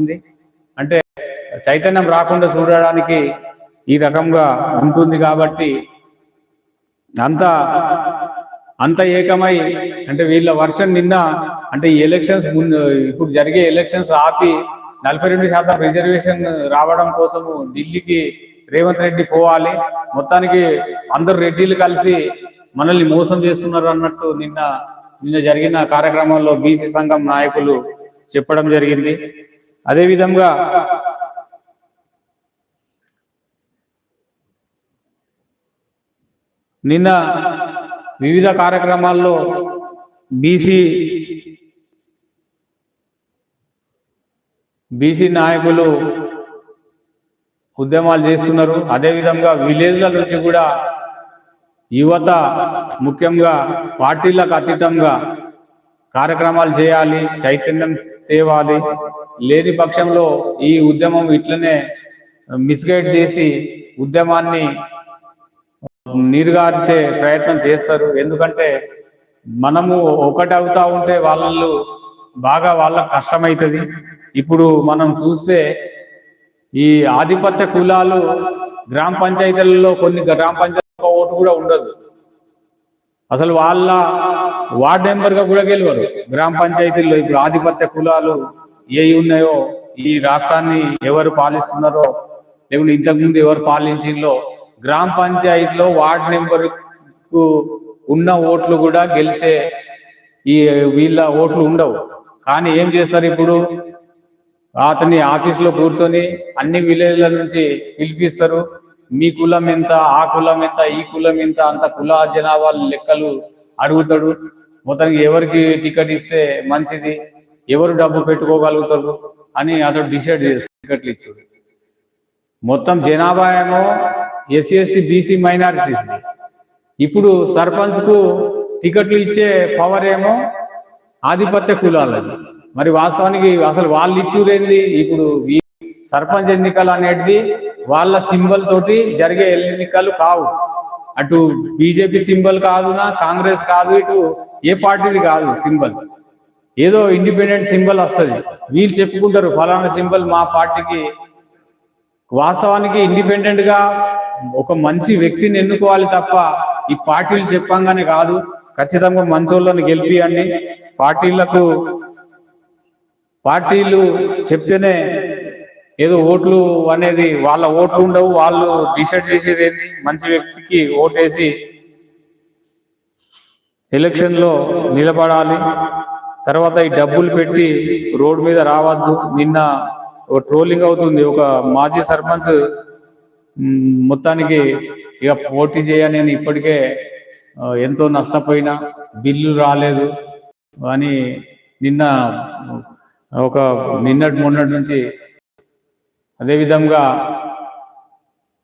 ఉంది అంటే చైతన్యం రాకుండా చూడడానికి ఈ రకంగా ఉంటుంది కాబట్టి అంత అంత ఏకమై అంటే వీళ్ళ వర్షన్ నిన్న అంటే ఈ ఎలక్షన్స్ ముందు ఇప్పుడు జరిగే ఎలక్షన్స్ ఆపి నలభై రెండు శాతం రిజర్వేషన్ రావడం కోసము ఢిల్లీకి రేవంత్ రెడ్డి పోవాలి. మొత్తానికి అందరు రెడ్డిలు కలిసి మనల్ని మోసం చేస్తున్నారు అన్నట్టు నిన్న నిన్న జరిగిన కార్యక్రమంలో బీసీ సంఘం నాయకులు చెప్పడం జరిగింది. అదేవిధంగా నిన్న వివిధ కార్యక్రమాల్లో బీసీ బీసీ నాయకులు ఉద్యమాలు చేస్తున్నారు. అదేవిధంగా విలేజ్ల నుంచి కూడా యువత ముఖ్యంగా పార్టీలకు అతీతంగా కార్యక్రమాలు చేయాలి చైతన్యం తేవాలి. లేని పక్షంలో ఈ ఉద్యమం ఇట్లనే మిస్గైడ్ చేసి ఉద్యమాన్ని నీరుగార్చే ప్రయత్నం చేస్తారు. ఎందుకంటే మనము ఒకటి అవుతా ఉంటే వాళ్ళు బాగా వాళ్ళకు కష్టమవుతుంది ఇప్పుడు మనం చూస్తే ఈ ఆధిపత్య కులాలు గ్రామ పంచాయతీలలో కొన్ని గ్రామ పంచాయతీ ఓటు కూడా ఉండదు. అసలు వాళ్ళ వార్డ్ మెంబర్గా కూడా గెలవరు గ్రామ పంచాయతీల్లో. ఇప్పుడు ఆధిపత్య కులాలు ఏ ఉన్నాయో ఈ రాష్ట్రాన్ని ఎవరు పాలిస్తున్నారో లేకుంటే ఇంతకుముందు ఎవరు పాలించిందో గ్రామ పంచాయతీలో వార్డ్ మెంబర్కు ఉన్న ఓట్లు కూడా గెలిచే ఈ వీళ్ళ ఓట్లు ఉండవు. కానీ ఏం చేస్తారు ఇప్పుడు? అతని ఆఫీసులో కూర్చొని అన్ని విలేజ్ల నుంచి పిలిపిస్తారు. మీ కులం ఎంత ఆ కులం ఎంత ఈ కులం ఎంత అంత కుల జనాభా లెక్కలు అడుగుతాడు. మొత్తానికి ఎవరికి టికెట్ ఇస్తే మంచిది? ఎవరు డబ్బు పెట్టుకోగలుగుతారు అని అతడు డిసైడ్ చేస్తాడు టికెట్లు ఇచ్చాడు. మొత్తం జనాభా ఏమో ఎస్సీ ఎస్టీ బీసీ మైనారిటీస్ ఇప్పుడు సర్పంచ్కు టికెట్లు ఇచ్చే పవర్ ఏమో ఆధిపత్య కులాలది. మరి వాస్తవానికి అసలు వాళ్ళు ఇచ్చురేంది ఇప్పుడు ఈ సర్పంచ్ ఎన్నికలు అనేది వాళ్ళ సింబల్ తోటి జరిగే ఎన్నికలు కావు. అటు బీజేపీ సింబల్ కాదునా కాంగ్రెస్ కాదు ఇటు ఏ పార్టీది కాదు సింబల్ ఏదో ఇండిపెండెంట్ సింబల్ వస్తుంది. వీళ్ళు చెప్పుకుంటారు ఫలానా సింబల్ మా పార్టీకి. వాస్తవానికి ఇండిపెండెంట్గా ఒక మంచి వ్యక్తిని ఎన్నుకోవాలి తప్ప ఈ పార్టీలు చెప్పంగానే కాదు. ఖచ్చితంగా మంచోళ్ళని గెలిపియండి. పార్టీలకు పార్టీలు చెప్తేనే ఏదో ఓట్లు అనేది వాళ్ళ ఓట్లు ఉండవు వాళ్ళు డిసైడ్ చేసేది ఏంటి మంచి వ్యక్తికి ఓటేసి ఎలక్షన్లో నిలబడాలి. తర్వాత ఈ డబ్బులు పెట్టి రోడ్డు మీద రావద్దు. నిన్న ఒక ట్రోలింగ్ అవుతుంది. ఒక మాజీ సర్పంచ్ మొత్తానికి ఇక పోటీ చేయ నేను ఇప్పటికే ఎంతో నష్టపోయినా బిల్లు రాలేదు. అని నిన్న ఒక నిన్నటి మొన్నటి నుంచి అదేవిధంగా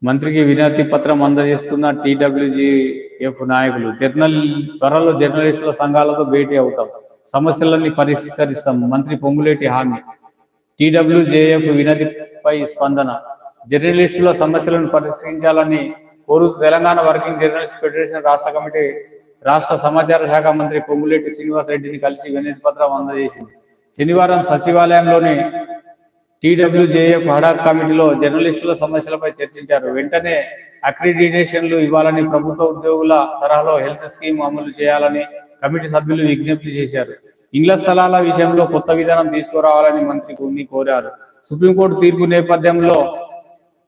మంత్రికి వినతి పత్రం అందజేస్తున్న టీడబ్ల్యూజిఎఫ్ నాయకులు జర్నల్ త్వరలో జర్నలిస్టుల సంఘాలతో భేటీ అవుతాం. సమస్యలన్నీ పరిష్కరిస్తాం. మంత్రి పొంగులేటి హామీ. టీడబ్ల్యూజేఎఫ్ వినతిపై స్పందన. జర్నలిస్టుల సమస్యలను పరిష్కరించాలని కోరుతూ తెలంగాణ వర్కింగ్ జర్నలిస్ట్ ఫెడరేషన్ రాష్ట్ర కమిటీ రాష్ట్ర సమాచార శాఖ మంత్రి పొంగులేటి శ్రీనివాస్ రెడ్డిని కలిసి వినతి పత్రం అందజేసింది. శనివారం సచివాలయంలోని టీడబ్ల్యూజేఎఫ్ హడాక్ కమిటీలో జర్నలిస్టుల సమస్యలపై చర్చించారు. వెంటనే అక్రిడిటేషన్లు ఇవ్వాలని ప్రభుత్వ ఉద్యోగుల తరహాలో హెల్త్ స్కీమ్ అమలు చేయాలని కమిటీ సభ్యులు విజ్ఞప్తి చేశారు. ఇండ్ల స్థలాల విషయంలో కొత్త విధానం తీసుకురావాలని మంత్రి కొన్ని కోరారు. సుప్రీంకోర్టు తీర్పు నేపథ్యంలో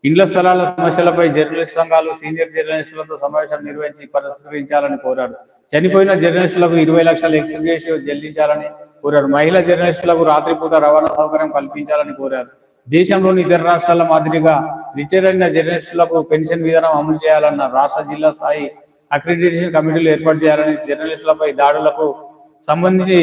ఇండ్ల స్థలాల సమస్యలపై జర్నలిస్ట్ సంఘాలు సీనియర్ జర్నలిస్టులతో సమావేశం నిర్వహించి పరిష్కరించాలని కోరారు. చనిపోయిన జర్నలిస్టులకు ఇరవై లక్షల ఎక్స్గ్రేషియో చెల్లించాలని కోరారు. మహిళా జర్నలిస్టులకు రాత్రిపూట రవాణా సౌకర్యం కల్పించాలని కోరారు. దేశంలోని ఇతర రాష్ట్రాల మాదిరిగా రిటైర్ అయిన జర్నలిస్టులకు పెన్షన్ విధానం అమలు చేయాలన్న రాష్ట్ర జిల్లా స్థాయి అక్రిడిటేషన్ కమిటీలు ఏర్పాటు చేయాలని జర్నలిస్టులపై దాడులకు సంబంధించి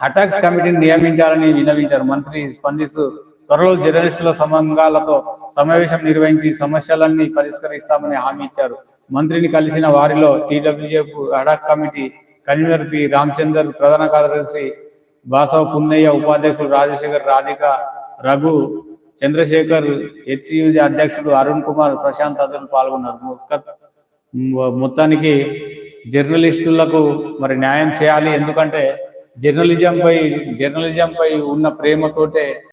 అటాక్స్ కమిటీని నియమించాలని విన్నవించారు. మంత్రి స్పందిస్తూ త్వరలో జర్నలిస్టుల సంఘాలతో సమావేశం నిర్వహించి సమస్యలన్నీ పరిష్కరిస్తామని హామీ ఇచ్చారు. మంత్రిని కలిసిన వారిలో TWJF ad hoc committee convener P. Ramachandar ప్రధాన కార్యదర్శి బాసవ పున్నయ్య ఉపాధ్యక్షుడు రాజశేఖర్ రాధిక రఘు చంద్రశేఖర్ హెచ్సియుజి అధ్యక్షుడు అరుణ్ కుమార్ ప్రశాంత్ తదితరులు పాల్గొన్నారు. మొత్తానికి జర్నలిస్టులకు మరి న్యాయం చేయాలి. ఎందుకంటే జర్నలిజం పై జర్నలిజం పై ఉన్న ప్రేమతోటే